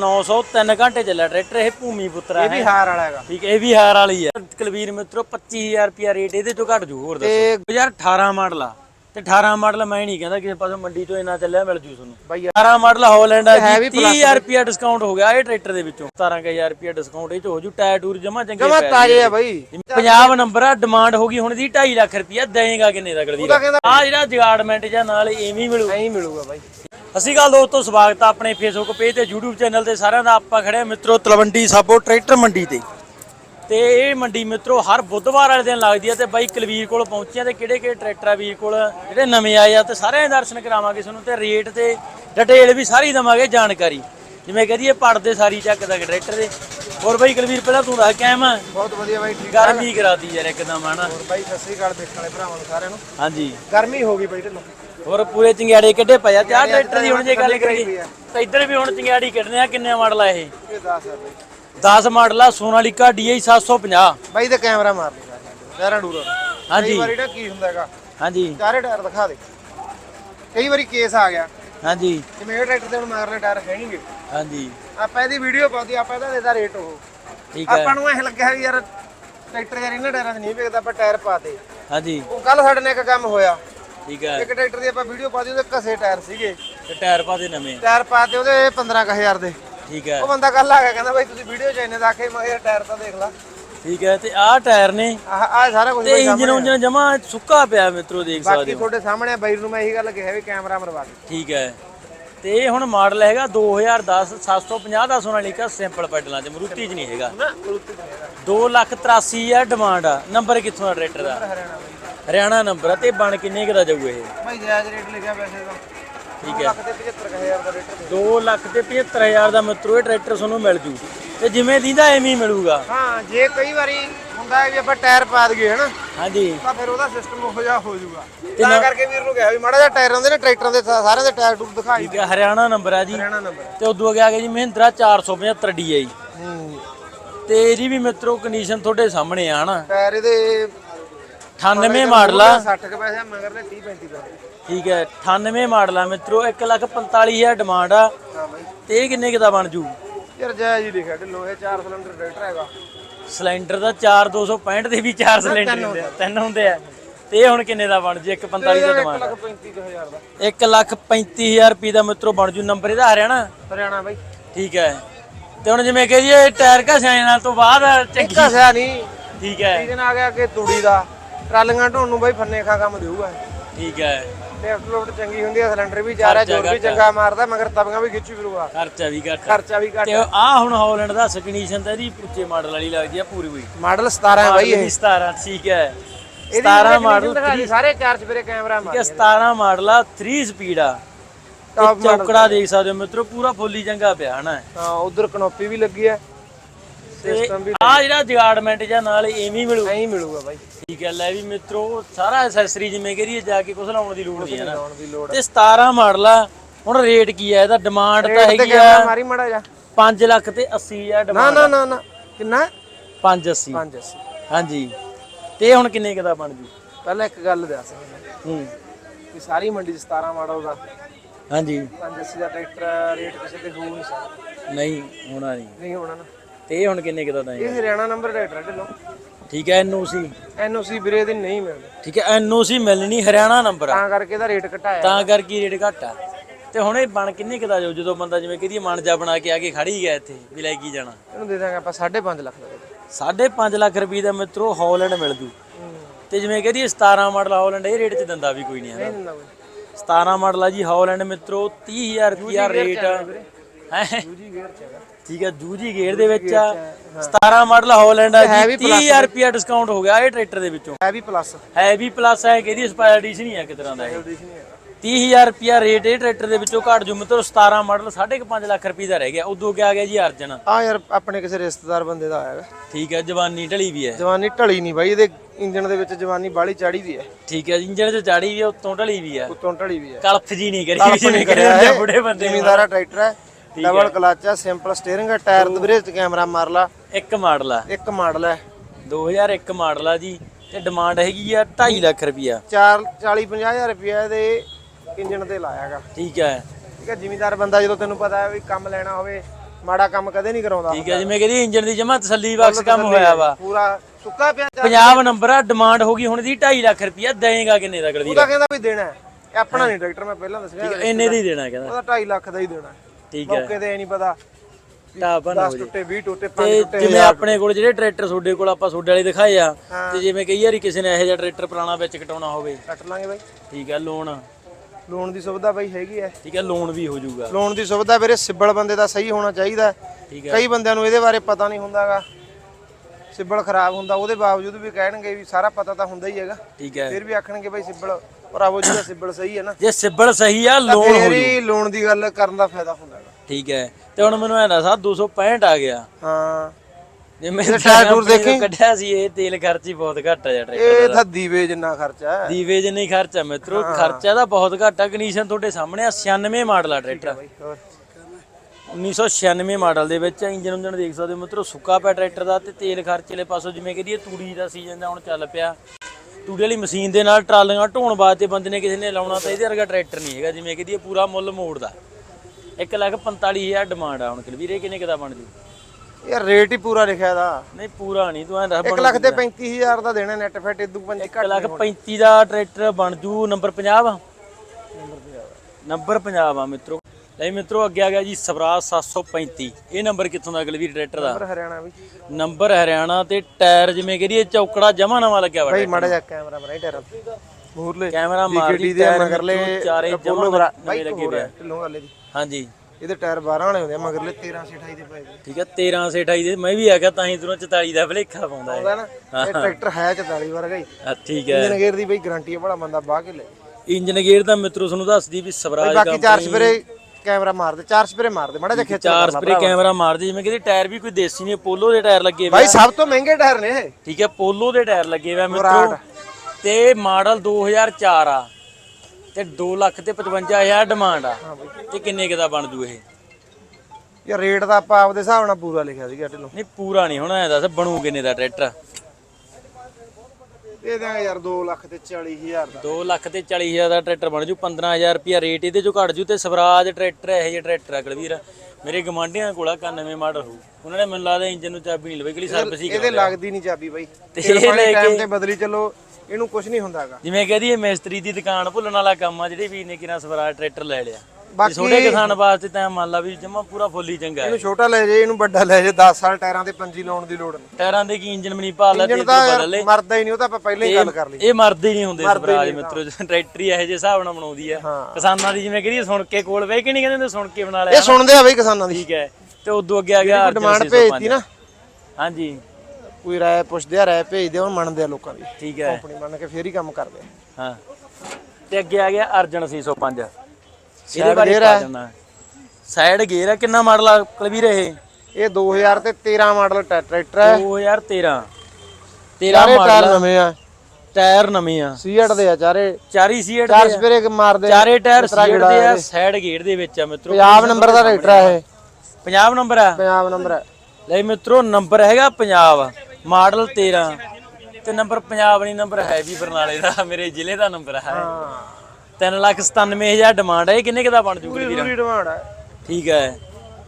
900 3 ਘੰਟੇ ਚੱਲਿਆ ਟਰੈਕਟਰ ਇਹ ਭੂਮੀ ਪੁੱਤਰਾ ਇਹ ਵੀ ਹੈ। ਹਾਰ ਵਾਲਾ ਹੈਗਾ। ਠੀਕ ਹੈ ਇਹ ਵੀ ਹਾਰ ਵਾਲੀ ਹੈ ਕੁਲਵੀਰ ਮਿੱਤਰੋ 25000 ਰੁਪਿਆ ਰੇਟ ਇਹਦੇ ਚੋਂ ਘੱਟ ਜੂ ਹੋਰ ਤੇ- ਦੱਸੋ 2018 ਮਾਡਲ ਆ। ਤੇ 18 ਮਾਡਲ ਮੈਂ ਨਹੀਂ ਕਹਿੰਦਾ ਕਿਸੇ ਪਾਸੋਂ ਮੰਡੀ ਤੋਂ ਇੰਨਾ ਚੱਲਿਆ ਮਿਲ ਜੂ ਤੁਹਾਨੂੰ। ਬਾਈ 18 ਮਾਡਲ ਹਾਲੈਂਡ ਆ ਹੈ ਜੀ ਵੀ plus 30000 ਰੁਪਿਆ ਡਿਸਕਾਊਂਟ ਹੋ ਗਿਆ ਇਹ ਟਰੈਕਟਰ ਦੇ ਵਿੱਚੋਂ। 17000 ਰੁਪਿਆ ਡਿਸਕਾਊਂਟ ਇਹ ਚ ਹੋ ਜੂ ਟਾਇਰ ਟੂਰ ਜਮਾ ਚੰਗੇ ਜਮਾ ਤਾਜ਼ੇ ਆ ਬਾਈ। ਪੰਜਾਬ ਨੰਬਰ ਆ ਡਿਮਾਂਡ ਹੋ ਗਈ ਹੁਣ ਦੀ 2.5 ਲੱਖ ਰੁਪਿਆ ਦੇਏਗਾ ਕਿੰਨੇ ਦਾ ਕਹਿੰਦਾ ਆ ਜਿਹੜਾ ਜਗਾੜਮੈਂਟ ਜਾਂ ਨਾਲ ਐਵੇਂ ਹੀ ਮਿਲੂ। ਐਂ ਮਿਲੂਗਾ ਬਾਈ। ਅਸੀਂ ਗੱਲ ਦੋਸਤੋ, ਸਵਾਗਤ ਆ ਆਪਣੇ ਫੇਸਬੁੱਕ ਪੇਜ ਤੇ, YouTube ਚੈਨਲ ਤੇ ਸਾਰਿਆਂ ਦਾ। ਆਪਾਂ ਖੜੇ ਆ ਮਿੱਤਰੋ ਤਲਵੰਡੀ ਸਾਬੋ ਟਰੈਕਟਰ ਮੰਡੀ ਤੇ। ਤੇ ਇਹ ਮੰਡੀ ਮਿੱਤਰੋ, ਹਰ ਬੁੱਧਵਾਰ ਵਾਲੇ ਦਿਨ ਲੱਗਦੀ ਆ ਤੇ ਬਾਈ ਕੁਲਵੀਰ ਕੋਲ ਪਹੁੰਚਿਆ ਆ ਤੇ ਕਿਹੜੇ ਕਿਹੜੇ ਟਰੈਕਟਰ ਆ ਵੀਰ ਕੋਲ? ਜਿਹੜੇ ਨਵੇਂ ਆਏ ਆ ਤੇ ਸਾਰਿਆਂ ਦੇ ਦਰਸ਼ਨ ਕਰਾਵਾਂਗੇ ਤੁਹਾਨੂੰ ਤੇ ਰੇਟ ਤੇ ਡਿਟੇਲ ਵੀ ਸਾਰੀ ਦਵਾਂਗੇ ਜਾਣਕਾਰੀ। ਜਿਵੇਂ ਕਹਦੀਏ ਪੜਦੇ ਸਾਰੀ ਚੱਕਦਾ ਟਰੈਕਟਰ ਦੇ। ਹੋਰ ਬਾਈ ਕੁਲਵੀਰ ਪਹਿਲਾਂ ਤੂੰ ਦੱਸ ਕਿਵੇਂ ਆ ਬਹੁਤ ਵਧੀਆ ਬਾਈ ਠੀਕ ਗਰਮੀ ਕਰਾਦੀ ਯਾਰ ਇੱਕਦਮ ਹਨਾ? ਹੋਰ ਬਾਈ ਸਤਿ ਸ੍ਰੀ ਅਕਾਲ ਦੇਖਣ ਵਾਲੇ ਭਰਾਵਾਂ ਨੂੰ ਸਾਰਿਆਂ ਨੂੰ। ਹਾਂਜੀ। ਗਰਮੀ ਹੋ ਗਈ ਬਾਈ ਢਿੱਲੋਂ। ਹੋਰ ਪੂਰੇ ਚਿੰਗਿਆੜੇ ਕੱਢੇ ਪਏ ਆ। ਤੇ ਆਹ ਟਰੈਕਟਰ ਦੀ ਹੁਣ ਜੇ ਗੱਲ ਕਰੀਏ ਤਾਂ ਇੱਧਰ ਵੀ ਹੁਣ ਚਿੰਗਿਆੜੀ ਕੱਢਨੇ ਆ। ਕਿੰਨੇ ਮਾਡਲ ਆ ਇਹ? ਇਹ 10 ਆ ਬਾਈ। 10 ਮਾਡਲ ਆ ਸੋਨਾਲੀਕਾ DI 750 ਬਾਈ ਤੇ ਕੈਮਰਾ ਮਾਰ ਲਈ ਟਾਇਰਾਂ ਡੂਰਾ ਹਾਂਜੀ। ਕਈ ਵਾਰੀ ਨਾ ਕੀ ਹੁੰਦਾ ਹੈਗਾ। ਹਾਂਜੀ। ਚਾਰੇ ਟਾਇਰ ਦਿਖਾ ਦੇ। ਕਈ ਵਾਰੀ ਕੇਸ ਆ ਗਿਆ। ਹਾਂਜੀ। ਜਿਵੇਂ ਇਹ ਟਰੈਕਟਰ ਦੇ ਹੁਣ ਮਾਰਨੇ ਟਾਇਰ ਹੈ ਨਹੀਂਗੇ ਹਾਂਜੀ। ਆਪਾਂ ਇਹਦੀ ਵੀਡੀਓ ਪਾਉਂਦੇ ਆਪਾਂ ਇਹਦਾ ਦੇਦਾ ਰੇਟ ਉਹ। ਠੀਕ ਹੈ। ਆਪਾਂ ਨੂੰ ਇਹ ਲੱਗਿਆ ਵੀ ਯਾਰ ਟਰੈਕਟਰ ਯਾਰ ਇਹਨਾਂ ਟਾਇਰਾਂ 'ਚ ਨਹੀਂ ਵਿਕਦਾ ਆਪਾਂ ਟਾਇਰ ਪਾਤੇ ਹਾਂਜੀ। ਉਹ ਕੱਲ ਸਾਡੇ ਨਾਲ ਇੱਕ ਕੰਮ ਹੋਇਆ। ਠੀਕ ਹੈ। ਇੱਕ ਟਰੈਕਟਰ ਦੀ ਆਪਾਂ ਵੀਡੀਓ ਪਾਤੀ ਉਹਦੇ ਘਸੇ ਟਾਇਰ ਸੀਗੇ। ਤੇ ਟਾਇਰ ਪਾ ਦੇ ਨਵੇਂ। ਟਾਇਰ ਪਾਤੇ ਉਹਦੇ 15000 ਦੇ। ਠੀਕ ਹੈ। ਉਹ ਬੰਦਾ ਕੱਲ ਆ ਗਿਆ ਕਹਿੰਦਾ ਬਾਈ ਤੁਸੀਂ ਵੀਡੀਓ ਚ ਇੰਨੇ ਦਾ ਆਖੇ ਮੈਂ ਕਿਹਾ ਯਾਰ ਟਾਇਰ ਤਾਂ ਦੇਖ ਲਾ। ਠੀਕ ਹੈ ਤੇ ਆਹ ਟਾਇਰ ਨੇ ਆਹ ਆਹ ਸਾਰਾ ਕੁਝ ਤੇ ਇੰਜਨ ਉਂਜਨ ਜਮਾ ਸੁੱਕਾ ਪਿਆ ਮਿੱਤਰੋ ਦੇਖ ਸਕਦੇ ਬਾਕੀ ਹੋ। ਤੁਹਾਡੇ ਸਾਹਮਣੇ ਆ, ਬਾਈ ਨੂੰ ਮੈਂ ਇਹੀ ਗੱਲ ਕਿਹਾ ਵੀ ਕੈਮਰਾ ਮਰਵਾ ਦੇ ਠੀਕ ਹੈ। ਤੇ ਇਹ ਹੁਣ ਮਾਡਲ ਹੈਗਾ 2010 750 ਦਾ ਸੋਨਾਲੀਕਾ ਸਿੰਪਲ ਪੈਡਲਾਂ ਚ ਮਰੂਤੀ ਚ ਨਹੀਂ ਹੈਗਾ। ਨਾ ਬਲੂਟੂਥ ਨਹੀਂ ਹੈਗਾ। 2 ਲੱਖ 83 ਹੈ ਡਿਮਾਂਡ ਆ। ਨੰਬਰ ਕਿੱਥੋਂ ਦਾ ਟਰੈਕਟਰ ਦਾ? ਹਰਿਆਣਾ ਨੰਬਰ ਆ ਤੇ ਬਣ ਕਿੰਨੇ ਕੁ ਦਾ ਜਾਊ ਇਹ? ਬਾਈ ਜਾਇਜ਼ ਰੇਟ ਲਿਖਿਆ ਵੈਸੇ ਤਾਂ। ਠੀਕ ਹੈ। ਲੱਖ ਤੇ 75000 ਦਾ ਰੇਟ 2 ਲੱਖ ਤੇ 75000 ਦਾ ਮਿੱਤਰੋ ਇਹ ਟਰੈਕਟਰ ਤੁਹਾਨੂੰ ਮਿਲ ਜੂ। ਤੇ ਜਿਵੇਂ ਦੀਂਦਾ ਐਵੇਂ ਹੀ ਮਿਲੂਗਾ। ਹਾਂ ਜੇ ਕਈ ਵਾਰੀ ਹੁੰਦਾ ਹੈ ਵੀ ਆਪਾਂ ਟਾਇਰ ਪਾ ਦਈਏ ਹਨਾ? ਹਾਂਜੀ। ਤਾਂ ਫਿਰ ਉਹਦਾ ਸਿਸਟਮ ਉਹੋ ਜਿਹਾ ਹੋ ਜਾਊਗਾ ਤਾਂ ਕਰਕੇ ਵੀਰ ਨੂੰ ਕਿਹਾ ਵੀ ਮਾੜਾ ਜਿਹਾ ਟਾਇਰ ਹੁੰਦੇ ਨੇ ਟਰੈਕਟਰਾਂ ਦੇ ਸਾ- ਸਾਰਿਆਂ ਦੇ ਟਾਇਰ ਟੂਰ ਦਿਖਾਈ ਠੀਕ ਹੈ ਹਰਿਆਣਾ ਨੰਬਰ ਆ ਜੀ। ਹਰਿਆਣਾ ਨੰਬਰ ਤੇ ਉਦੋਂ ਅੱਗੇ ਆ ਗਿਆ ਜੀ ਮਹਿੰਦਰਾ 475 DI ਹੂੰ। ਤੇ ਇਹਦੀ ਵੀ ਮਿੱਤਰੋ ਕੰਡੀਸ਼ਨ ਤੁਹਾਡੇ ਸਾਹਮਣੇ ਆ ਹਨਾ? ਟਾਇਰ ਇਹਦੇ 98 ਮਾਡਲ ਆ। 60 ਕੇ ਪੈਸੇ ਮਗਰ ਦੇ 30 35 ਪੈਸੇ ਠੀਕ ਹੈ 98 ਮਾਡਲ ਆ ਮਿੱਤਰੋ 145000 ਡਿਮਾਂਡ ਆ। ਤੇ ਇਹ ਕਿੰਨੇ ਕੁ ਦਾ ਬਣ ਜੂ? ਯਾਰ ਜਾਇਜ਼ ਹੀ ਲਿਖਿਆ ਢਿੱਲੋਂ ਇਹ 4 ਸਿਲੰਡਰ ਟਰੈਕਟਰ ਹੈਗਾ। ਸਿਲੰਡਰ ਦਾ 4265 ਦੇ ਵੀ 4 ਸਿਲੰਡਰ ਹੁੰਦੇ ਆ ਤਿੰਨ ਹੁੰਦੇ ਆ। ਤੇ ਇਹ ਹੁਣ ਕਿੰਨੇ ਦਾ ਬਣ ਜੂ? 145 ਦਾ ਡਿਮਾਂਡ 135000 ਦਾ। 1 ਲੱਖ 35000 ਰੁਪਏ ਦਾ ਮਿੱਤਰੋ ਬਣ ਜੂ ਨੰਬਰ ਇਹਦਾ ਹਰਿਆਣਾ? ਹਰਿਆਣਾ ਬਾਈ। ਠੀਕ ਹੈ। ਤੇ ਹੁਣ ਜਿਵੇਂ ਕਹੀ ਇਹ ਟਾਇਰ ਘਸਿਆ ਨਾਲ ਤੋਂ ਬਾਅਦ ਚੰਗੀ ਘਸਿਆ ਨਹੀਂ ਠੀਕ ਹੈ। ਸੀਜ਼ਨ ਆ ਗਿਆ ਕਿ ਤੂੜੀ ਦਾ। ਟਰਾਲੀਆਂ ਢੋਣ ਨੂੰ ਬਾਈ ਫੰਨੇ ਖਾ ਕੰਮ ਦੇਊਗਾ ਠੀਕ ਹੈ। ਲੈਫਟ ਚੰਗੀ ਹੁੰਦੀ ਹੈ ਸਿਲੰਡਰ ਵੀ ਜਾ ਰਿਹਾ ਜੋਰ ਵੀ ਚੰਗਾ ਮਾਰਦਾ ਮਗਰ ਤਬੀਆਂ ਵੀ ਖਿੱਚੀ ਫਿਰੂਗਾ ਖਰਚਾ ਵੀ ਘੱਟ ਖਰਚਾ ਵੀ ਘੱਟ ਤੇ ਆ। ਹੁਣ ਹਾਲੈਂਡ ਦਾ ਸਕਨੀਸ਼ਨ ਤਾਂ ਇਹਦੀ ਉੱਚੇ ਮਾਡਲ ਵਾਲੀ ਲੱਗਦੀ ਆ ਪੂਰੀ ਹੋਈ ਮਾਡਲ 17 ਹੈ ਬਾਈ ਇਹ। 17 ਠੀਕ ਹੈ। ਇਹਦੀ 17 ਮਾਡਲ ਦਿਖਾ ਸਾਰੇ ਚਾਰ ਚਪੇਰੇ ਕੈਮਰਾ ਮਾਰ ਹੈ 17 ਮਾਡਲ ਆ 3 ਸਪੀਡ ਆ। ਟਾਪ ਤੇ ਚੌਕੜਾ ਦੇਖ ਸਕਦੇ ਹੋ ਮਿੱਤਰੋ ਪੂਰਾ ਫੁੱਲੀ ਚੰਗਾ ਪਿਆ ਹਨਾ। ਹਾਂ ਉਧਰ ਕਨੋਪੀ ਵੀ ਲੱਗੀ ਹੈ। ਤੇ ਸਿਸਟਮ ਵੀ ਆ ਜਿਹੜਾ ਜਗਾੜਮੈਂਟ ਜਾਂ ਨਾਲ ਐਵੇਂ ਹੀ ਮਿਲੂ। ਐਂ ਹੀ ਮਿਲੂਗਾ ਬਾਈ। ਠੀਕ ਹੈ ਲੈ ਵੀ ਮਿੱਤਰੋ ਸਾਰਾ ਐਕਸੈਸਰੀ ਜਿਵੇਂ ਕਰੀਏ ਜਾ ਕੇ ਕੁਝ ਲਾਉਣ ਦੀ ਲੋੜ ਨਹੀਂ ਹੈ ਨਾ। ਲਾਉਣ ਦੀ ਲੋੜ। ਤੇ 17 ਮਾਡਲ ਆ ਹੁਣ ਰੇਟ ਕੀ ਹੈ? ਇਹਦਾ ਡਿਮਾਂਡ ਤਾਂ ਹੈਗੀ ਆ ਮਾਰੀ ਮੜਾ ਜਾ 5 ਲੱਖ ਤੇ 80 ਹਜ਼ਾਰ ਨਾ ਡਿਮਾਂਡ ਨਾ ਨਾ ਨਾ। ਕਿੰਨਾ? 580 5 80 ਹਾਂਜੀ। ਤੇ ਹੁਣ ਕਿੰਨੇ ਕੁ ਦਾ ਬਣ ਜੂ? ਪਹਿਲਾਂ ਇੱਕ ਗੱਲ ਦੱਸ ਹੂੰ। ਕਿ ਸਾਰੀ ਮੰਡੀ 'ਚ 17 ਮਾਡਲ ਦਾ। ਹਾਂਜੀ। 5 80 ਦਾ ਟਰੈਕਟਰ ਰੇਟ ਕਿਸੇ ਤੇ ਹੋ ਨਹੀਂ ਸਕਦਾ ਨਹੀਂ ਹੋਣਾ ਨਹੀਂ। ਨਹੀਂ ਹੋਣਾ ਨਾ। ਤੇ ਹੁਣ ਕਿੰਨੇ ਕੁ ਦਾ ਇਹ ਹਰਿਆਣਾ ਨੰਬਰ ਟਰੈਕਟਰ ਢਿੱਲੋਂ ਠੀਕ ਹੈ ਐਨਓਸੀ ਐਨਓਸੀ ਵੀਰੇ ਦੀ ਨਹੀਂ ਮਿਲਦਾ। ਠੀਕ ਹੈ ਐਨਓਸੀ ਮਿਲਣੀ ਹਰਿਆਣਾ ਨੰਬਰ ਆ। ਤਾਂ ਕਰਕੇ ਇਹਦਾ ਰੇਟ ਘਟਾਇਆ। ਤਾਂ ਕਰਕੇ ਰੇਟ ਘੱਟ ਆ। ਤੇ ਹੁਣ ਇਹ ਬਣ ਕਿੰਨੇ ਕੁ ਦਾ ਜਾਊ? ਜਦੋਂ ਬੰਦਾ ਜਿਵੇਂ ਕਹਦੀ ਮਨ ਜਾ ਬਣਾ ਕੇ ਆ ਕੇ ਖੜੀ ਗਿਆ ਇੱਥੇ ਵੀ ਲੈ ਕੀ ਜਾਣਾ? ਇਹਨੂੰ ਦੇ ਦਾਂਗੇ ਆਪਾਂ 5.5 ਲੱਖ ਦਾ ਰੇਟ 5.5 ਲੱਖ ਰੁਪਏ ਦਾ ਮਿੱਤਰੋ ਹਾਲੈਂਡ ਮਿਲ ਜੂ। ਤੇ ਜਿਵੇਂ ਕਹਦੀ 17 ਮਾਡਲ ਹਾਲੈਂਡ ਇਹ ਰੇਟ 'ਚ ਦਿੰਦਾ ਵੀ ਕੋਈ ਨਹੀਂ ਕੋਈ। 17 ਮਾਡਲ ਆ ਜੀ ਹਾਲੈਂਡ ਮਿੱਤਰੋ 30000 ਰੁਪਿਆ ਰੇਟ ਹੈ। ਦੂਜੀ ਗੇਅਰ ਚ ਹੈਗਾ। ਠੀਕ ਹੈ ਜੂਜੀ ਗੇਅਰ ਦੇ ਵਿੱਚ ਆ। 17 ਮਾਡਲ ਹਾਲੈਂਡ ਆ ਜੀ 30000 ਰੁਪਿਆ ਡਿਸਕਾਊਂਟ ਹੋ ਗਿਆ ਇਹ ਟਰੈਕਟਰ ਦੇ ਵਿੱਚੋਂ। ਹੈ ਵੀ ਪਲੱਸ ਹੈਵੀ ਪਲੱਸ ਹੈ ਕਿਹਦੀ ਐਕਸਪਾਇਰ ਐਡੀਸ਼ਨ ਹੀ ਆ ਇੱਕ ਤਰ੍ਹਾਂ ਦਾ ਇਹ। 30000 ਰੁਪਿਆ ਰੇਟ ਇਹ ਟਰੈਕਟਰ ਦੇ ਵਿੱਚੋਂ ਘੱਟ ਜੂ ਮਿੱਤਰੋ 17 ਮਾਡਲ 5.5 ਲੱਖ ਰੁਪਏ ਦਾ ਰਹਿ ਗਿਆ। ਉਦੋਂ ਕਿਆ ਆ ਗਿਆ ਜੀ ਅਰਜਨ? ਆ ਯਾਰ ਆਪਣੇ ਕਿਸੇ ਰਿਸ਼ਤੇਦਾਰ ਬੰਦੇ ਦਾ ਆਇਆ ਠੀਕ ਹੈ ਜਵਾਨੀ ਢਲੀ ਵੀ ਹੈ। ਜਵਾਨੀ ਢਲੀ ਨਹੀਂ ਬਾਈ ਇਹਦੇ ਇੰਜਨ ਦੇ ਵਿੱਚ ਜਵਾਨੀ ਬਾਲੀ ਚਾੜੀ ਵੀ ਹੈ। ਠੀਕ ਹੈ ਇੰਜਣ 'ਚ ਚਾੜੀ ਵੀ ਹੈ ਉੱਤੋਂ ਢਲੀ ਵੀ ਹੈ। ਉੱਤੋਂ ਢਲੀ ਵੀ ਹੈ। ਕਲਫ ਜੀ ਨਹੀਂ ਕਰੀ ਜਿਵੇਂ ਕਰਿਆ। ਬੁੱਢੇ ਬੰਦੇ ਜ਼ਿਮੀਂਦਾਰਾ ਟਰੈਕਟਰ ਹੈ। ਡਬਲ ਕਲਚ ਹੈ ਸਿੰਪਲ ਸਟੀਅਰਿੰਗ ਹੈ ਟਾਇਰ ਦੇ ਵੀਰੇ ਕੈਮਰਾ ਮਾਰ ਲਾ। ਇੱਕ ਮਾਡਲ ਆ। ਇੱਕ ਮਾਡਲ ਹੈ 2001 ਮਾਡਲ ਆ ਜੀ ਤੇ ਡਿਮਾਂਡ ਹੈਗੀ ਆ 2.5 ਲੱਖ ਰੁਪਿਆ 4 40 50000 ਰੁਪਏ ਇਹਦੇ ਇੰਜਨ ਤੇ ਲਾਇਆਗਾ। ਠੀਕ ਹੈ। ਠੀਕ ਹੈ ਜ਼ਿਮੀਂਦਾਰ ਬੰਦਾ ਜਦੋਂ ਤੈਨੂੰ ਪਤਾ ਹੈ ਵੀ ਕੰਮ ਲੈਣਾ ਹੋਵੇ ਮਾੜਾ ਕੰਮ ਕਦੇ ਨਹੀਂ ਕਰਾਉਂਦਾ ਠੀਕ ਹੈ ਜਿਵੇਂ ਕਹਿੰਦੀ ਇੰਜਨ ਦੀ ਜਮਾ ਤਸੱਲੀ ਬਖਸ਼ ਕੰਮ ਹੋਇਆ ਵਾ। ਪੂਰਾ ਸੁੱਕਾ ਪਿਆ ਚੱਲ। ਪੰਜਾਬ ਨੰਬਰ ਆ ਡਿਮਾਂਡ ਹੋ ਗਈ ਹੁਣ ਦੀ 2.5 ਲੱਖ ਰੁਪਇਆ ਦੇਏਗਾ ਕਿੰਨੇ ਦਾ ਗਲਵੀਰ ਉਹਦਾ ਕਹਿੰਦਾ ਵੀ ਦੇਣਾ ਆਪਣਾ ਨਹੀਂ ਟਰੈਕਟਰ ਮੈਂ ਪਹਿਲਾਂ ਦੱਸਿਆ ਇੰਨੇ ਦੀ ਦੇਣਾ ਕਹਿੰਦਾ। ਉਹਦਾ 2.5 ਲੱਖ ਦਾ ਹੀ ਦੇਣਾ ਠੀਕ ਹੈ। ਮੌਕੇ ਤੇ ਨਹੀਂ ਪਤਾ ਟਾਪਨ 10 ਟੁੱਟੇ 20 ਟੁੱਟੇ 5 ਤੇ ਟੁੱਟੇ ਜਿਵੇਂ ਆਪਣੇ ਕੋਲ ਜਿਹੜੇ ਟਰੈਕਟਰ ਤੁਹਾਡੇ ਕੋਲ ਆਪਾਂ ਤੁਹਾਡੇ ਵਾਲੇ ਦਿਖਾਏ ਆ ਤੇ ਜਿਵੇਂ ਕਈ ਵਾਰੀ ਕਿਸੇ ਨੇ ਇਹੋ ਜਿਹਾ ਟਰੈਕਟਰ ਪੁਰਾਣਾ ਵਿੱਚ ਕਟਾਉਣਾ ਹੋਵੇ। ਕੱਟ ਲਾਂਗੇ ਬਾਈ। ਠੀਕ ਹੈ ਲੋਨ ਲੋਨ ਦੀ ਸੁਵਿਧਾ ਬਾਈ ਹੈਗੀ ਹੈ। ਠੀਕ ਹੈ ਲੋਨ ਵੀ ਹੋ ਜਾਊਗਾ। ਲੋਨ ਦੀ ਸੁਵਿਧਾ ਵੀਰੇ ਸਿੱਬਲ ਬੰਦੇ ਦਾ ਸਹੀ ਹੋਣਾ ਚਾਹੀਦਾ। ਠੀਕ ਹੈ। ਕਈ ਬੰਦਿਆਂ ਨੂੰ ਇਹਦੇ ਬਾਰੇ ਪਤਾ ਨਹੀਂ ਹੁੰਦਾਗਾ। ਸਿੱਬਲ ਖਰਾਬ ਹੁੰਦਾ ਉਹਦੇ ਬਾਵਜੂਦ ਵੀ ਕਹਿਣਗੇ ਵੀ ਸਾਰਾ ਪਤਾ ਤਾਂ ਹੁੰਦਾ ਹੀ ਹੈਗਾ। ਠੀਕ ਹੈ। ਫਿਰ ਵੀ ਆਖਣਗੇ ਬਾਈ ਸਿੱਬਲ ਭਰਾਵੋ ਜੀ ਦਾ ਸਿੱਬਲ ਸਹੀ ਹੈ ਨਾ। ਜੇ ਸਿਬਲ ਸਹੀ ਆ ਲੋਨ ਹੋ ਫੇਰ ਜਾਊ ਹੀ ਲੋਨ ਦੀ ਗੱਲ ਕਰਨ ਦਾ ਫਾਇਦਾ ਹੁੰਦਾ ਹੈਗਾ। ਠੀਕ ਹੈ। ਤੇ ਹੁਣ ਮੈਨੂੰ ਐਂ ਦੱਸ ਆ 265 ਆ ਗਿਆ। ਹਾਂ। ਜੇ ਮੈਂ ਟਾਇਰ ਟੂਰ ਦੇਖੀ? ਕੱਢਿਆ ਸੀ ਇਹ ਤੇਲ ਖਰਚ ਹੀ ਬਹੁਤ ਘੱਟ ਆ ਟਰੈਕਟਰ ਇਹ ਤਾਂ ਦੀਵੇ ਜਿੰਨਾ ਖਰਚਾ ਹੈ ਦੀਵੇ ਜਿੰਨੀ ਖਰਚਾ ਮਿੱਤਰੋ ਖਰਚਾ ਤਾਂ ਬਹੁਤ ਘੱਟ ਆ। ਕੰਡੀਸ਼ਨ ਤੁਹਾਡੇ ਸਾਹਮਣੇ ਆ 96 ਮਾਡਲ ਆ ਟਰੈਕਟਰ ਹੋਰ। 1996 ਮਾਡਲ ਦੇ ਵਿੱਚ ਇੰਜਨ ਉਂਜਨ ਦੇਖ ਸਕਦੇ ਹੋ ਮਿੱਤਰੋ ਸੁੱਕਾ ਪਿਆ ਟਰੈਕਟਰ ਦਾ ਤੇ ਤੇਲ ਖਰਚ ਵਾਲੇ ਪਾਸੋਂ ਜਿਵੇਂ ਕਹਦੀਏ ਤੂੜੀ ਦਾ ਸੀਜ਼ਨ ਦਾ ਹੁਣ ਚੱਲ ਪਿਆ। ਤੂੜੀ ਵਾਲੀ ਮਸ਼ੀਨ ਦੇ ਨਾਲ ਟਰਾਲੀਆਂ ਢੋਣ ਵਾਸਤੇ ਬੰਦੇ ਨੇ ਕਿਸੇ ਨੇ ਲਾਉਣਾ ਤਾਂ ਇਹਦੇ ਵਰਗਾ ਟਰੈਕਟਰ ਨਹੀਂ ਹੈਗਾ ਜਿਵੇਂ ਕਹਦੀਏ ਪੂਰਾ ਮੁੱਲ ਮੋੜਦਾ 1 ਲੱਖ 45000 ਡਿਮਾਂਡ ਆ ਹੁਣ ਕਿਲਵੀਰੇ ਕਿੰਨੇ ਕਿਦਾ ਬਣ ਜੂ? ਯਾਰ ਰੇਟ ਹੀ ਪੂਰਾ ਲਿਖਿਆ ਦਾ। ਨਹੀਂ ਪੂਰਾ ਨਹੀਂ ਤੂੰ ਐਂ ਦੱਸ 1 ਲੱਖ ਤੇ 35000 ਦਾ ਦੇਣਾ ਨੈਟ ਫੈਟ ਇਦੂ ਪੰਜ 1 ਲੱਖ 35 ਦਾ ਟਰੈਕਟਰ ਬਣ ਜੂ ਨੰਬਰ 50 ਆ ਨੰਬਰ 50 ਆ ਮਿੱਤਰੋ। ਲੈ ਮਿੱਤਰੋ ਅੱਗੇ ਆ ਗਿਆ ਜੀ ਸਵਰਾਜ 735 ਇਹ ਨੰਬਰ ਕਿੱਥੋਂ ਦਾ ਅਗਲਵੀਰ ਟਰੈਕਟਰ ਦਾ? ਪਰ ਹਰਿਆਣਾ ਵੀ। ਨੰਬਰ ਹਰਿਆਣਾ ਤੇ ਟਾਇਰ ਜਿਵੇਂ ਕਰੀਏ ਚੌਕੜਾ ਜਮਾ ਨਵਾਂ ਲੱਗਿਆ ਵਾ ਬਾਈ ਮਾੜਾ ਜਿਹਾ ਕੈਮਰਾ ਬਣਾ ਟੈਰ ਮੂਰਲੇ ਕੈਮਰਾ ਮਾਰ ਗੱਡੀ ਦੀ ਦੇ ਟਾਇਰ ਮਗਰਲੇ ਚਾਰੇ ਜਮਾ ਨਵੇਂ ਲੱਗੇ ਪਿਆ ਹੈ, ਢਿੱਲੋਂ ਵਾਲੇ ਦੀ। ਹਾਂਜੀ। ਇਹਦੇ ਟਾਇਰ 12 ਵਾਲੇ ਹੁੰਦੇ ਆ ਮਗਰਲੇ 13 ਸੇ 28 ਦੇ ਪਏ। ਠੀਕ ਹੈ 13 ਸੇ 28 ਦੇ। ਮੈਂ ਵੀ ਆ ਗਿਆ ਤਾਂ ਹੀ ਤੁਰੋਂ 44 ਦਾ ਭਲੇਖਾ ਪਾਉਂਦਾ ਹੈ ਨਾ ਇਹ। ਟਰੈਕਟਰ ਹੈ 44 ਵਰਗਾ ਹੀ। ਠੀਕ ਹੈ। ਇੰਜਨ ਗੇਅਰ ਦੀ ਬਈ ਗਾਰੰਟੀ ਹੈ ਬੜਾ ਬੰਦਾ ਬਾਹ ਕੇ ਲੈ। ਇੰਜਨ ਗੇਅਰ ਤਾਂ ਮਿੱਤਰੋ ਤੁਹਾਨੂੰ ਦੱਸਦੀ ਵੀ ਸਵਰਾਜ ਬਾਕੀ ਚਾਰ ਸਪਰੇ ਕੈਮਰਾ ਮਾਰਦੇ ਚਾਰ ਸਪਰੇ ਮਾਰਦੇ ਮਾੜਾ ਜਿਹਾ ਖਿੱਚ ਚਾਰ ਸਪਰੇ ਕੈਮਰਾ ਮਾਰਦੀ ਜਿਵੇਂ ਕਿ ਟਾਇਰ ਵੀ ਕੋਈ ਦੇਸੀ ਨਹੀਂ ਪੋਲੋ ਦੇ ਟਾਇਰ ਲੱਗੇ ਹੋਏ ਬਾਈ ਸਭ ਤੋਂ ਮਹਿੰਗੇ ਟਾਇਰ ਨੇ ਇਹ। ਠੀਕ ਹੈ ਪੋਲੋ ਦੇ ਟਾਇਰ ਲੱਗੇ ਹੋਏ ਮਿੱਤਰੋ। ਤੇ ਮਾਡਲ 2004 ਆ ਤੇ 2 ਲੱਖ ਤੇ 55000 ਡਿਮਾਂਡ ਆ। ਤੇ ਕਿੰਨੇ ਕੁ ਦਾ ਬਣ ਜੂ ਇਹ? ਯਾਰ ਰੇਟ ਦਾ ਆਪਾਂ ਆਪਦੇ ਹਿਸਾਬ ਨਾਲ ਪੂਰਾ ਲਿਖਿਆ ਸੀਗਾ ਢਿੱਲੋਂ। ਨਹੀਂ ਪੂਰਾ ਨਹੀਂ ਹੋਣਾ ਐ ਦੱਸ ਬਣੂ ਕਿੰਨੇ ਦਾ ਟਰੈਕਟਰ? ਇਹ ਦਾਂਗੇ ਯਾਰ 2 ਲੱਖ ਤੇ 40000 ਦਾ। 2 ਲੱਖ ਤੇ 40000 ਦਾ ਟਰੈਕਟਰ ਬਣ ਜੂ 15000 ਰੁਪਿਆ ਰੇਟ ਇਹਦੇ ਚੋਂ ਘਟ ਜੂ ਤੇ ਸਵਰਾਜ ਟਰੈਕਟਰ ਇਹੋ ਜਿਹੇ ਟਰੈਕਟਰ ਆ ਗਲਵੀਰ ਮੇਰੇ ਗਵਾਂਢੀਆਂ ਕੋਲ ਆ 91 ਮਾਡਲ ਹੋਊ। ਉਹਨਾਂ ਨੇ ਮੈਨੂੰ ਲੱਗਦਾ ਇੰਜਨ ਨੂੰ ਚਾਬੀ ਨਹੀਂ ਲਵੇ ਕਿਹੜੀ ਸਰਵਿਸ ਹੀ ਇਹਦੇ ਲੱਗਦੀ ਨਹੀਂ ਚਾਬੀ ਬਾਈ। ਤੇ ਤੇ ਇਹ ਲੈ ਟਾਈਮ ਕੇ ਤੇ ਬਦਲੀ ਚੱਲੋ ਇਹਨੂੰ ਕੁਝ ਨਹੀਂ ਹੁੰਦਾਗਾ ਜਿਵੇਂ ਕਹਦੀ ਮਿਸਤਰੀ ਦੀ ਦੁਕਾਨ ਭੁੱਲਣ ਵਾਲਾ ਕੰਮ ਆ ਜਿਹੜੇ ਵੀਰ ਨੇ ਕਿਰਾਂ ਸਵਰਾਜ ਟਰੈਕਟਰ ਲੈ ਲਿਆ। ਬਾਕੀ- ਛੋਟੇ ਕਿਸਾਨ ਵਾਸਤੇ ਤਾਂ ਮੰਨ ਲਾ ਵੀ ਜਮਾ ਪੂਰਾ ਫੁੱਲ ਹੀ ਚੰਗਾ ਹੈ। ਇਹਨੂੰ ਛੋਟਾ ਲੈ ਜੇ ਇਹਨੂੰ ਵੱਡਾ ਲੈ ਜੇ 10 ਸਾਲ ਟਾਇਰਾਂ ਤੇ ਪੰਜੀ ਲਾਉਣ ਦੀ ਲੋੜ ਨਹੀਂ। ਟਾਇਰਾਂ ਦੇ ਕੀ ਇੰਜਨ ਵੀ ਨਹੀਂ ਭਾਲ ਲੈ ਤੇ ਇੰਜਨ ਤਾਂ ਬਦਲ ਯਾਰ ਲੈ ਮਰਦਾ ਹੀ ਨਹੀਂ ਉਹ ਤਾਂ ਆਪਾਂ ਪਹਿਲਾਂ ਹੀ ਗੱਲ ਕਰ ਲਈ। ਇਹ ਮਰਦੇ ਹੀ ਨਹੀਂ ਹੁੰਦੇ ਸਵਰਾਜ ਮਿੱਤਰੋ ਟਰੈਕਟਰ ਹੀ ਇਹੋ ਜਿਹੇ ਹਿਸਾਬ ਨਾਲ ਬਣਾਉਂਦੀ ਆ ਕਿਸਾਨਾਂ ਦੀ ਜਿਵੇਂ ਕਹਦੀ ਸੁਣ ਕੇ ਕੋਲ ਬਹਿ ਕੇ ਨਹੀਂ ਕਹਿੰਦੇ ਹੁੰਦੇ ਸੁਣ ਕੇ ਬਣਾ ਲਿਆ। ਇਹ ਸੁਣਦੇ ਆ ਬਈ ਕਿਸਾਨਾਂ ਦੀ। ਠੀਕ ਹੈ ਤੇ ਉਦੋਂ ਅੱਗੇ ਆ ਗਿਆ ਡਿਮਾਂਡ ਅਰਜਨ 605 ਭੇਜਤੀ ਨਾ। ਹਾਂਜੀ। ਕੋਈ ਰਾਏ ਪੁੱਛਦੇ ਆ ਰਾਏ ਭੇਜਦੇ ਆ ਉਹ ਮੰਨਦੇ ਆ ਲੋਕਾਂ ਦੀ। ਠੀਕ ਹੈ। ਆਪਣੀ ਮੰਨ ਕੇ ਫੇਰ ਹੀ ਕੰਮ ਕਰਦੇ ਆ। ਹਾਂ। ਤੇ ਅੱਗੇ ਆ ਗਿਆ ਅਰਜਨ 605 ਇਹਦੇ ਬਾਰੇ ਗੇਅਰ ਪਾ। ਦੇਣਾ ਸਾਈਡ ਗੇਅਰ ਆ ਕਿੰਨਾ ਮਾਡਲ ਆ ਕਲਵੀਰ ਇਹ? ਇਹ 2000 ਤੇ 13 ਮਾਡਲ ਟਰੈਕਟਰ ਹੈ। 2013 13 ਚਾਰੇ ਟਾਇਰ ਮਾਡਲ ਨਵੇਂ ਆ। ਟਾਇਰ ਨਵੇਂ ਆ। ਸੀਟ ਦੇ ਆ ਚਾਰੇ। ਚਾਰੀ ਸੀਟ ਚਾਰ ਦੇ ਆ। ਸਪਰੇ ਮਾਰਦੇ ਆ। ਚਾਰੇ ਟਾਇਰ ਸੀਟ ਦੇ ਆ। ਸਾਈਡ ਗੇਅਰ ਦੇ ਵਿੱਚ ਆ ਮਿੱਤਰੋ। ਪੰਜਾਬ ਨੰਬਰ ਦਾ ਟਰੈਕਟਰ ਹੈ ਇਹ। ਪੰਜਾਬ ਨੰਬਰ ਆ? ਪੰਜਾਬ ਨੰਬਰ ਲੈ ਮਿੱਤਰੋ ਨੰਬਰ ਹੈਗਾ ਪੰਜਾਬ। ਮਾਡਲ 13 ਤੇ ਨੰਬਰ ਪੰਜਾਬ ਨਹੀਂ ਨੰਬਰ ਹੈ ਵੀ ਬਰਨਾਲੇ ਦਾ। ਮੇਰੇ ਜ਼ਿਲ੍ਹੇ ਦਾ ਨੰਬਰ ਹੈ। ਹਾਂ। 397000 ਡਿਮਾਂਡ ਹੈ ਇਹ ਕਿੰਨੇ ਕਿਦਾ ਬਣ ਜੂਗੀ ਪੂਰੀ ਵੀਰ? ਸੂਰੀ ਡਿਮਾਂਡ ਹੈ ਠੀਕ ਹੈ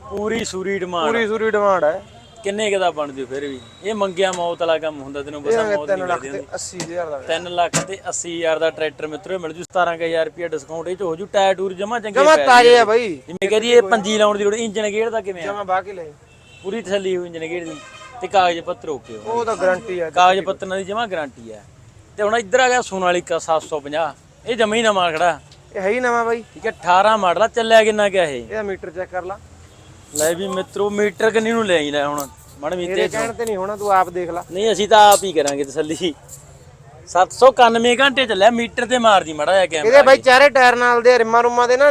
ਪੂਰੀ ਸੂਰੀ ਡਿਮਾਂਡ ਪੂਰੀ ਸੂਰੀ ਡਿਮਾਂਡ ਹੈ ਕਿੰਨੇ ਕਿਦਾ ਬਣ ਜੂ ਫਿਰ ਵੀ? ਇਹ ਮੰਗਿਆ ਮੌਤ ਵਾਲਾ ਕੰਮ ਹੁੰਦਾ ਤੈਨੂੰ ਪਤਾ ਮੌਤ 3 ਨਹੀਂ ਲੱਖ ਮਿਲਦੀ ਤੇ 80000 ਦਾ। 3 ਲੱਖ ਤੇ 80000 ਦਾ ਟਰੈਕਟਰ ਮਿੱਤਰੋ ਮਿਲ ਜੂ 17000 ਰੁਪਏ ਡਿਸਕਾਊਂਟ ਇਹ ਚ ਹੋ ਜੂ ਟਾਇਰ ਟੂਰ ਜਮਾ ਚੰਗੇ ਜਮਾ ਤਾਜ਼ੇ ਆ ਬਾਈ। ਜਿਵੇਂ ਕਹਦੀ ਇਹ ਪੰਜੀ ਲਾਉਣ ਦੀ ਲੋੜ ਇੰਜਨ ਗੇਅਰ ਦਾ ਕਿਵੇਂ ਆ? ਜਮਾ ਬਾਹ ਕੇ ਲੈ ਪੂਰੀ ਤਸੱਲੀ ਹੋਈ ਇੰਜਨ ਗੇਅਰ ਦੀ ਤੇ ਕਾਗਜ਼ ਪੱਤਰ ਓਕੇ ਉਹ ਤਾਂ ਗਾਰੰਟੀ ਹੈ ਕਾਗਜ਼ ਪੱਤਰਾਂ ਦੀ ਜਮਾ ਗਾਰੰਟੀ ਹੈ ਤੇ ਹੁਣ ਇੱਧਰ ਆ ਗਿਆ ਸੋਨਾਲੀਕਾ 750 ਇਹ ਜਮਾ ਹੀ ਨਵਾਂ ਖੜਾ। ਇਹ ਹੈ ਹੀ ਨਵਾਂ ਬਾਈ। ਠੀਕ ਹੈ 18 ਮਾਡਲ ਆ ਚੱਲਿਆ ਕਿੰਨਾ ਗਿਆ ਇਹ? ਇਹਦਾ ਮੀਟਰ ਚੈੱਕ ਕਰ ਲਾ। ਲੈ ਵੀ ਮਿੱਤਰੋ ਮੀਟਰ ਕਿੰਨੀ ਨੂੰ ਲੈ ਆਈ ਲੈ ਹੁਣ? ਮੜ ਮੇਰੇ ਮੀਤੇ ਕਹਿਣ ਤੇ ਨਹੀਂ ਹੋਣਾ ਤੂੰ ਆਪ ਦੇਖ ਲੈ। ਨਹੀਂ ਅਸੀਂ ਤਾਂ ਆਪ ਹੀ ਕਰਾਂਗੇ ਤਸੱਲੀ। 791 ਘੰਟੇ ਚੱਲਿਆ ਮੀਟਰ ਤੇ ਮਾਰਦੀ ਮੜਾ ਜਾ ਕੈਮਰਾ ਇਹਦੇ ਬਾਈ ਚਾਰੇ ਟਾਇਰ ਨਾਲ ਦੇ ਰਿਮਾਂ ਰੁਮਾਂ ਦੇ ਨਾ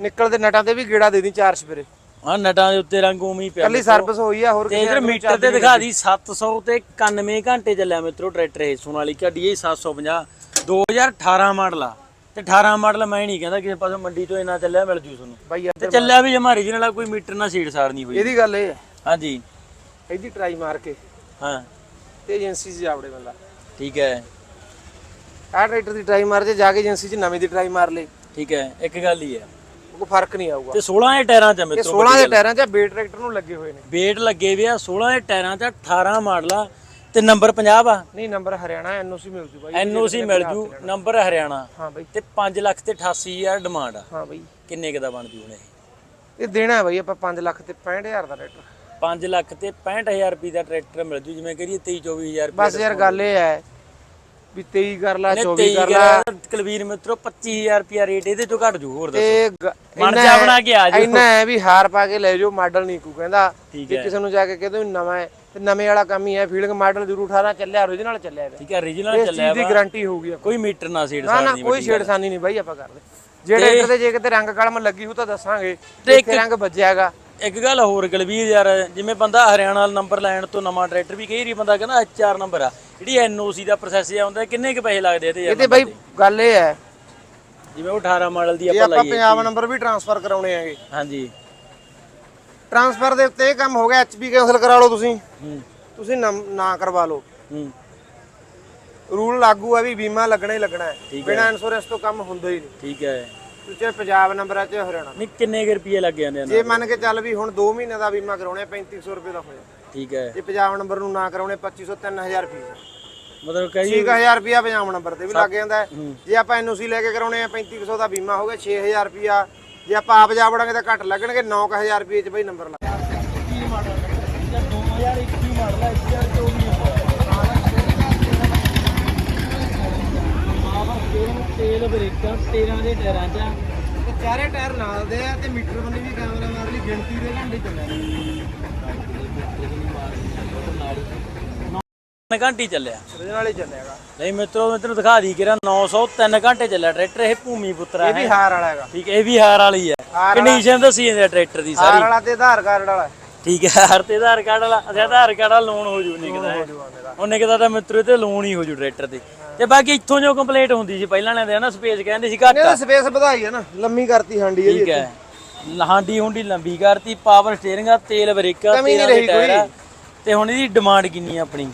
ਨਿਕਲਦੇ ਨਟਾਂ ਤੇ ਵੀ ਗੇੜਾ ਦੇ ਦੀ ਚਾਰ ਸਪਰੇ। ਹਾਂ ਨਟਾਂ ਦੇ ਉੱਤੇ ਰੰਗ ਹੀ ਪਿਆ ਕੱਲੀ ਸਰਵਿਸ ਹੋਈ ਆ ਹੋਰ ਤੇ ਇਧਰ ਮੀਟਰ ਤੇ ਦਿਖਾ ਦੀ 700 ਤੇ 91 ਘੰਟੇ ਚੱਲਿਆ ਮਿੱਤਰੋ ਟਰੈਕਟਰ ਇਹ ਸੋਨਾਲੀਕਾ DI 750 2018 ਮਾਡਲ ਆ। ਤੇ 18 ਮਾਡਲ ਮੈਂ ਨਹੀਂ ਕਹਿੰਦਾ ਕਿਸੇ ਪਾਸੋਂ ਮੰਡੀ ਤੋਂ ਇੰਨਾ ਚੱਲਿਆ ਮਿਲ ਜੂ ਤੁਹਾਨੂੰ। ਬਾਈ ਤੇ ਚੱਲਿਆ ਵੀ ਜਮਾ origignal ਆ ਕੋਈ ਮੀਟਰ ਨਾਲ ਸੀਟ ਸਾਰ ਨਹੀਂ ਹੋਈ। ਇਹਦੀ ਗੱਲ ਇਹ ਹੈ ਹਾਂਜੀ। ਇਹਦੀ ਟਰਾਈ ਮਾਰ ਕੇ। ਹਾਂ। ਤੇ ਏਜੰਸੀ 'ਚ ਜਾਵੜੇ ਬੰਦਾ। ਠੀਕ ਹੈ। ਆਹ ਟਰੈਕਟਰ ਦੀ ਟਰਾਈ ਮਾਰ ਜੇ ਜਾ ਕੇ ਏਜੰਸੀ 'ਚ ਨਵੀਂ ਦੀ ਟਰਾਈ ਮਾਰ ਲੇ। ਠੀਕ ਹੈ ਇੱਕ ਗੱਲ ਹੀ ਹੈ। ਕੋਈ ਫ਼ਰਕ ਨਹੀਂ ਆਊਗਾ। ਤੇ 16 ਦੇ ਟਾਇਰਾਂ 'ਚ ਆ ਇਹ ਮਿੱਤਰੋ 16 ਦੇ ਟਾਇਰਾਂ 'ਚ ਬੇ ਟਰੈਕਟਰ ਨੂੰ ਲੱਗੇ ਹੋਏ ਨੇ। ਵੇਟ ਲੱਗੇ ਵੇ ਆ 16 ਦੇ ਟਾਇਰਾਂ 'ਚ 18 ਮਾਡਲ ਆ। ਤੇ ਨੰਬਰ 50 ਆ ਨਹੀਂ ਨੰਬਰ ਹਰਿਆਣਾ ਐਨਓਸੀ ਮਿਲ ਜੂ ਬਾਈ। ਐਨਓਸੀ ਮਿਲ ਜੂ ਨੰਬਰ ਹਰਿਆਣਾ। ਹਾਂ ਬਾਈ। ਤੇ 5 ਲੱਖ ਤੇ 88000 ਡਿਮਾਂਡ ਆ ਹਾਂ ਬਾਈ। ਕਿੰਨੇ ਕੁ ਦਾ ਬਣ ਜੂ ਹੁਣ ਇਹ? ਇਹ ਦੇਣਾ ਹੈ ਬਾਈ ਆਪਾਂ 5 ਲੱਖ ਤੇ 65000 ਦਾ ਟਰੈਕਟਰ। 5 ਲੱਖ ਤੇ 65000 ਰੁਪਏ ਦਾ ਟਰੈਕਟਰ ਮਿਲ ਜੂ ਜਿਵੇਂ ਕਰੀਏ 23 24000 ਰੁਪਏ ਬਸ ਯਾਰ ਗੱਲ ਇਹ ਹੈ ਵੀ 23 ਕਰ ਲਾ 24 23 ਕਰ ਲਾ। ਕੁਲਵੀਰ ਮਿੱਤਰੋ 25000 ਰੁਪਿਆ ਰੇਟ ਇਹਦੇ ਚੋਂ ਘਟ ਜੂ ਹੋਰ ਦੱਸੋ। ਤੇ ਮਨ ਜਾ ਬਣਾ ਕੇ ਆ ਜਾਓ। ਇੰਨਾ ਹੈ ਵੀ ਹਾਰ ਪਾ ਕੇ ਲੈ ਜਾਓ ਮਾਡਲ ਨਹੀਂ ਕੋ ਕਹਿੰਦਾ ਜੇ ਕਿਸੇ ਨੂੰ ਜਾ ਕੇ ਕਹਦੇ ਨਵਾਂ ਹੈ ਤੇ ਨਵੇਂ ਵਾਲਾ ਕੰਮ ਹੀ ਹੈ ਫੀਲਿੰਗ ਮਾਡਲ ਜ਼ਰੂਰ 18 ਚੱਲਿਆ origignal ਚੱਲਿਆ। ਠੀਕ ਹੈ origignal ਚੱਲਿਆ ਚੀਜ਼ ਦੀ ਗਾਰੰਟੀ ਹੋਊਗੀ ਆਪਾਂ ਕੋਈ ਮੀਟਰ ਨਾ ਸੀੜ ਨਾ ਨਾ ਕੋਈ ਛੇੜਸਾਨੀ ਨਹੀਂ ਬਾਈ ਆਪਾਂ ਕਰਦੇ। ਜੇ ਟਰੈਕਟਰ ਤੇ ਜੇ ਕਿਤੇ ਰੰਗ ਕਲਮ ਲੱਗੀ ਹੋ ਤਾਂ ਦੱਸਾਂਗੇ ਤੇ ਇੱਕ ਰੰਗ ਵੱਜਿਆਗਾ। ਇੱਕ ਗੱਲ ਹੋਰ ਗਲਵੀਰ ਯਾਰ ਜਿਵੇਂ ਬੰਦਾ ਹਰਿਆਣਾ ਨੰਬਰ ਲੈਣ ਤੋਂ ਨਵਾਂ ਟਰੈਕਟਰ ਵੀ ਕਈ ਵਾਰੀ ਬੰਦਾ ਕਹਿੰਦਾ ਐਚ-ਆਰ ਨੰਬਰ ਆ। ਜਿਹੜੀ ਐਨਓਸੀ ਦਾ ਪ੍ਰੋਸੈਸ ਆਉਂਦਾ ਕਿੰਨੇ ਕੁ ਪੈਸੇ ਲੱਗਦੇ ਇਹਦੇ ਯਾਰ ਇਹਦੇ ਬਾਈ ਗੱਲ ਇਹ ਹੈ। ਜਿਵੇਂ ਉਹ 18 ਮਾਡਲ ਦੀ ਆਪਾਂ ਆਪਾਂ ਲਾਈਏ ਪੰਜਾਬ ਨੰਬਰ ਵੀ ਟਰਾਂਸਫਰ ਕਰਾਉਣੇ ਹੈਗੇ। ਹਾਂਜੀ। ਟਰਾਂਸਫਰ ਦੇ ਉੱਤੇ ਇਹ ਕੰਮ ਹੋ ਗਿਆ ਐਚਪੀ ਕੈਂਸਲ ਕਰਾ ਲਓ ਤੁਸੀਂ। ਹੂੰ। ਤੁਸੀਂ ਨਮ- ਨਾ ਕਰਵਾ ਲਓ। ਹੂੰ। ਰੂਲ ਲਾਗੂ ਹੈ ਵੀ ਬੀਮਾ ਲੱਗਣਾ ਹੀ ਲੱਗਣਾ ਹੈ। ਠੀਕ ਬਿਨਾਂ ਇੰਸ਼ੋਰੈਂਸ ਤੋਂ ਕੰਮ ਹੁੰਦਾ ਹੀ ਨਹੀਂ। ਠੀਕ ਹੈ। ਤੁਸੀਂ ਪੰਜਾਬ ਨੰਬਰ ਹੈ ਚਾਹੇ ਹਰਿਆਣਾ। ਨਹੀਂ ਕਿੰਨੇ ਕੁ ਰੁਪਏ ਲੱਗ ਜਾਂਦੇ ਆ ਜੇ ਮੰਨ ਕੇ ਚੱਲ ਵੀ ਹੁਣ 2 ਮਹੀਨੇ ਦਾ ਬੀਮਾ ਕਰਾਉਣੇ 3500 ਰੁਪਏ ਦਾ ਹੋਇਆ ਠੀਕ ਹੈ। ਜੇ ਪੰਜਾਬ ਨੰਬਰ ਨੂੰ ਨਾ ਕਰਾਉਣੇ 2500 3000 ਫੀਸ ਮਤਲਬ ਕਈ 6000 ਰੁਪਿਆ ਪੰਜਾਬ ਨੰਬਰ ਤੇ ਵੀ ਲੱਗ ਜਾਂਦਾ ਹੈ। ਜੇ ਆਪਾਂ ਐਨਓਸੀ ਲੈ ਕੇ ਕਰਾਉਣੇ ਆ 3500 ਦਾ ਬੀਮਾ ਹੋ ਗਿਆ 6000 ਰੁਪਿਆ ਜੇ ਆਪਾਂ ਆਪ ਜਾ ਵੜਾਂਗੇ ਤਾਂ ਘੱਟ ਲੱਗਣਗੇ 9000 ਰੁਪਏ ਚ ਬਈ ਨੰਬਰ ਲੱਗ 2021 ਮਾਡਲ ਹੈ 2024 ਤੇਲ ਬ੍ਰੇਕਾਂ 13 ਦੇ ਟਾਇਰਾਂ 'ਚ ਤੇ ਚਾਰੇ ਟਾਇਰ ਨਾਲ ਦੇ ਆ ਤੇ ਮੀਟਰ ਬੰਨੀ ਵੀ ਕੈਮਰਾ ਮਾਰ ਲਈ, ਗਿਣਤੀ ਦੇ ਘੰਟੇ ਚੱਲਿਆ ਤਿੰਨ ਘੰਟੇ ਹੀ ਚੱਲਿਆ? ਉਹਦੇ ਨਾਲ ਹੀ ਚੱਲੇਗਾ। ਨਹੀਂ ਮਿੱਤਰੋ ਮੈਂ ਤੈਨੂੰ ਦਿਖਾ ਦੀ ਕਿਰਾ 903 ਘੰਟੇ ਚੱਲਿਆ ਟਰੈਕਟਰ ਇਹ ਭੂਮੀ ਪੁੱਤਰਾ ਇਹ ਵੀ ਹਾਰ ਵਾਲਾ ਹੈਗਾ। ਠੀਕ ਇਹ ਵੀ ਹਾਰ ਵਾਲੀ ਹੈ। ਹਾਰ ਕੰਡੀਸ਼ਨ ਦੱਸੀ ਜਾਂਦੇ ਟਰੈਕਟਰ ਦੀ ਹਾਰ ਸਾਰੀ ਵਾਲਾ ਤੇ ਆਧਾਰ ਕਾਰਡ ਵਾਲਾ। ਠੀਕ ਹੈ ਹਾਰ ਤੇ ਆਧਾਰ ਕਾਰਡ ਵਾਲਾ। ਅੱਛਾ ਆਧਾਰ ਕਾਰਡ ਵਾਲਾ ਲੋਨ ਹੋ ਜੂ ਨਿਕਦਾ ਉਹਨੇ ਕਿਹਾ ਤਾਂ ਮਿੱਤਰੋ ਤੇ ਲੋਨ ਹੀ ਹੋ ਜੂ ਟਰੈਕਟਰ ਤੇ ਤੇ ਬਾਕੀ ਇੱਥੋਂ ਜੋ ਕੰਪਲੀਟ ਹੁੰਦੀ ਸੀ ਪਹਿਲਾਂ ਨੇ ਦੇ ਨਾ ਸਪੇਸ ਕਹਿੰਦੇ ਸੀ ਘੱਟ। ਇਹਨੇ ਸਪੇਸ ਵਧਾਈ ਹੈ ਨਾ ਲੰਮੀ ਕਰਤੀ ਹਾਂਡੀ ਇਹਦੀ ਠੀਕ ਹੈ। ਲਹਾਂਡੀ ਹੁੰਡੀ ਲੰਬੀ ਕਰਤੀ ਪਾਵਰ ਸਟੀਅਰਿੰਗ ਆ ਤੇਲ ਬ੍ਰੇਕਾਂ ਕਮੀ ਨਹੀਂ 13 ਦੇ ਰਹੀ ਟਾਇਰ ਆ। ਤੇ ਹੁਣ ਇਹਦੀ ਡਿਮਾਂਡ ਕਿੰਨੀ ਆ ਆਪਣੀ?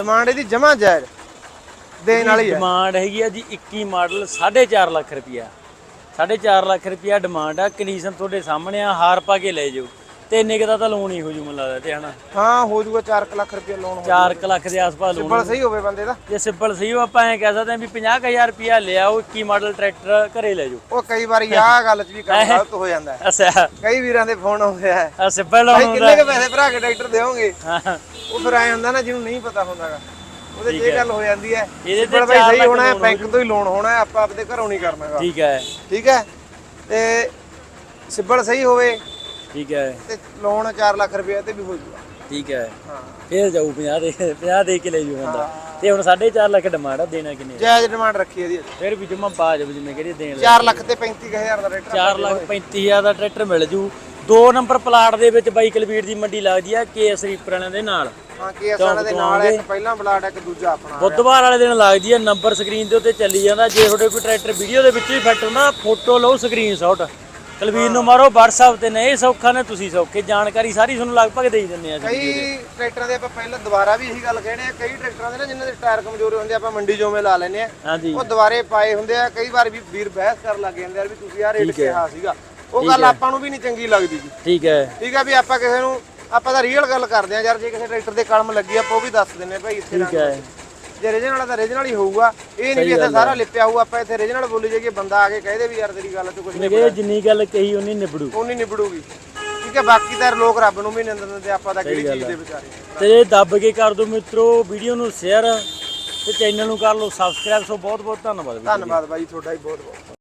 ਡਿਮਾਂਡ ਇਹਦੀ ਜਮਾ ਜਾਇਜ਼ ਦੇਣ ਵਾਲੀ ਹੈ। ਡਿਮਾਂਡ ਹੈਗੀ ਆ ਜੀ 21 ਮਾਡਲ 4.5 ਲੱਖ ਰੁਪਿਆ 4.5 ਲੱਖ ਰੁਪਿਆ ਡਿਮਾਂਡ ਆ ਕੰਡੀਸ਼ਨ ਤੁਹਾਡੇ ਸਾਹਮਣੇ ਆ, ਹਾਰ ਪਾ ਕੇ ਲੈ ਜਾਓ। ਤੇ ਇੰਨੇ ਕੁ ਦਾ ਤਾਂ ਲੋਨ ਹੀ ਹੋ ਜੂ ਮੈਨੂੰ ਲੱਗਦਾ ਤੇ ਹਨਾ। ਹਾਂ ਹੋ ਜਾਊਗਾ 4 ਲੱਖ ਰੁਪਏ ਲੋਨ ਹੋ 4 ਲੱਖ ਦੇ ਆਸ-ਪਾਸ ਲੋਨ ਬਲ ਸਹੀ ਹੋਵੇ ਬੰਦੇ ਦਾ। ਜੇ ਸਿੰਪਲ ਸਹੀ ਹੋ ਆਪਾਂ ਐ ਕਹਿ ਸਕਦੇ ਆ ਵੀ 50000 ਰੁਪਿਆ ਲਿਆਓ 21 ਮਾਡਲ ਟਰੈਕਟਰ ਘਰੇ ਲੈ ਜਾਓ। ਉਹ ਕਈ ਵਾਰੀ ਆਹ ਗੱਲ 'ਚ ਵੀ ਕੰਮ ਗਲਤ ਹੋ ਜਾਂਦਾ ਹੈ। ਅੱਛਾ। ਕਈ ਵੀਰਾਂ ਦੇ ਫੋਨ ਆਉਂਦੇ ਆ ਆ ਸਿੰਪਲ ਭਾਈ ਲੋਨ ਕਿੰਨੇ ਕੁ ਪੈਸੇ ਭਰਾ ਕੇ ਟਰੈਕਟਰ ਦੇਵੋਗੇ ਹਾਂ। ਉਹ ਫਿਰ ਆਏ ਹੁੰਦਾ ਨਾ ਜਿਹਨੂੰ ਨਹੀਂ ਪਤਾ ਹੁੰਦਾਗਾ ਉਹਦੇ 'ਚ ਇਹ ਗੱਲ ਹੋ ਜਾਂਦੀ ਹੈ ਇਹਦੇ ਤੇ ਚਾਰ ਸਹੀ ਲੱਖ ਹੋਣਾ ਹੈ loan ਬੈਂਕ ਤੋਂ ਹੀ ਲੋਨ ਹੋਣਾ ਹੈ ਆਪਾਂ ਆਪਦੇ ਘਰੋਂ ਨਹੀਂ ਕਰਨਾਗਾ ਠੀਕ ਹੈ। ਠੀਕ ਹੈ? ਤੇ ਸਿੱਬਲ ਸਹੀ ਹੋਵੇ ਠੀਕ ਹੈ। ਤੇ ਲੋਨ 4 ਲੱਖ ਰੁਪਏ ਤੇ ਵੀ ਹੋ ਜਾਊਗਾ ਠੀਕ ਹੈ। ਹਾਂ। ਫੇਰ ਜਾਊ 50 ਦੇ 50 ਦੇ ਕੇ ਲੈ ਜੂ ਬੰਦਾ। ਤੇ ਹੁਣ 4.5 ਲੱਖ ਡਿਮਾਂਡ ਆ ਦੇਣਾ ਕਿੰਨੇ? ਜਾਇਜ਼ ਡਿਮਾਂਡ ਰੱਖੀ ਇਹਦੀ। ਫਿਰ ਵੀ ਜਮਾ ਬਾਜ ਜਿਵੇਂ ਕਿਹੜੀ ਦੇਣ ਲੈ 4 ਲੱਖ ਤੇ 35000 ਦਾ ਟਰੈਕਟਰ 4 ਲੱਖ 35000 ਦਾ ਟਰੈਕਟਰ ਮਿਲ ਜੂ। ਦੋ ਨੰਬਰ ਪਲਾਟ ਦੇ ਵਿੱਚ ਬਾਈ ਕਲਵੀਰ ਦੀ ਮੰਡੀ ਲੱਗਦੀ ਆ ਕੇਐਸ ਰੀਪਰ ਵਾਲਿਆਂ ਦੇ ਨਾਲ। ਹਾਂ ਕੇਐਸ ਵਾਲੇ ਦੇ ਨਾਲ ਇੱਕ ਪਹਿਲਾਂ ਬਲਾਡ ਇੱਕ ਦੂਜਾ ਆਪਣਾ ਬੁੱਧਵਾਰ ਵਾਲੇ ਦਿਨ ਲੱਗਦੀ ਆ ਨੰਬਰ ਸਕਰੀਨ ਦੇ ਉੱਤੇ ਚੱਲੀ ਜਾਂਦਾ। ਜੇ ਤੁਹਾਡੇ ਕੋਈ ਟਰੈਕਟਰ ਵੀਡੀਓ ਦੇ ਵਿੱਚ ਹੀ ਫਿੱਟ ਹੁੰਦਾ ਫੋਟੋ ਲਓ ਸਕਰੀਨਸ਼ਾਟ ਕਲਵੀਰ ਨੂੰ ਮਾਰੋ WhatsApp ਤੇ ਨਹੀਂ ਸੌਖਾ ਨੇ ਤੁਸੀਂ ਸੌਖੇ। ਜਾਣਕਾਰੀ ਸਾਰੀ ਤੁਹਾਨੂੰ ਲਗਭਗ ਦੇ ਹੀ ਦਿੰਦੇ ਆ ਅਸੀਂ ਕਈ ਟਰੈਕਟਰਾਂ ਦੇ ਆਪਾਂ ਪਹਿਲਾਂ ਦੁਬਾਰਾ ਵੀ ਇਹੀ ਗੱਲ ਕਹਿਣੇ ਆ ਕਈ ਟਰੈਕਟਰਾਂ ਦੇ ਨਾ ਜਿਨ੍ਹਾਂ ਦੇ ਟਾਇਰ ਕਮਜ਼ੋਰ ਹੁੰਦੇ ਆ ਆਪਾਂ ਮੰਡੀ ਜੋਵੇਂ ਲਾ ਲੈਨੇ ਆ। ਹਾਂਜੀ। ਉਹ ਦੁਬਾਰੇ ਪਾਏ ਹੁੰਦੇ ਆ ਕਈ ਵਾਰ ਵੀ ਵੀਰ ਬਹਿਸ ਕਰਨ ਲੱਗ ਜਾਂਦੇ ਆ ਵੀ ਤੁਸੀਂ ਆ ਰੇਟ ਕਿਹਾ ਸੀਗਾ। ਉਹ ਗੱਲ ਆਪਾਂ ਨੂੰ ਵੀ ਨਹੀਂ ਚੰਗੀ ਲੱਗਦੀ ਜੀ। ਠੀਕ ਹੈ। ਠੀਕ ਆ ਵੀ ਆਪਾਂ ਕਿਸੇ ਨੂੰ ਆਪਾਂ ਤਾਂ ਰੀਅਲ ਗੱਲ ਕਰਦੇ ਆ ਯਾਰ ਜੇ ਕਿਸੇ ਟਰੈਕਟਰ ਦੇ ਕਲਮ ਲੱਗੀ ਆ ਆਪਾਂ ਉਹ ਵੀ ਦੱਸ ਦਿੰਨੇ ਭਾਈ ਇੱਥੇ ਠੀਕ ਹੈ। ਜੇ ਰੀਜਨਲ ਵਾਲਾ ਤਾਂ ਰੀਜਨਲ ਹੀ ਹੋਊਗਾ। ਇਹ ਨਹੀਂ ਵੀ ਇੱਥੇ ਸਾਰਾ ਲਿਪਿਆ ਹੋਊ ਆਪਾਂ ਇੱਥੇ ਰੀਜਨਲ ਬੋਲੀ ਜਾਈਏ ਬੰਦਾ ਆ ਕੇ ਕਹਦੇ ਵੀ ਯਾਰ ਤੇਰੀ ਗੱਲ ਤੇ ਕੁਝ ਜਿਵੇਂ ਕਿ ਜਿੰਨੀ ਗੱਲ ਕਹੀ ਉਨੀ ਨਿਬੜੂ। ਉਹ ਨਹੀਂ ਨਿਬੜੂਗੀ। ਠੀਕ ਹੈ ਬਾਕੀ ਤਾਂ ਲੋਕ ਰੱਬ ਨੂੰ ਵੀ ਨਿੰਦਣ ਦਿੰਦੇ ਆਪਾਂ ਤਾਂ ਕਿਹੜੀ ਚੀਜ਼ ਦੇ ਵਿਚਾਰੇ। ਤੇ ਦੱਬ ਕੇ ਕਰ ਦਿਓ ਮਿੱਤਰੋ ਵੀਡੀਓ ਨੂੰ ਸ਼ੇਅਰ ਤੇ ਚੈਨਲ ਨੂੰ ਕਰ ਲਓ ਸਬਸਕ੍ਰਾਈਬ ਸੋ ਬਹੁਤ ਬਹੁਤ ਧੰਨਵਾਦ। ਧੰਨਵਾਦ ਬਾਈ ਤੁਹਾਡਾ ਵੀ ਬਹੁਤ ਬਹੁਤ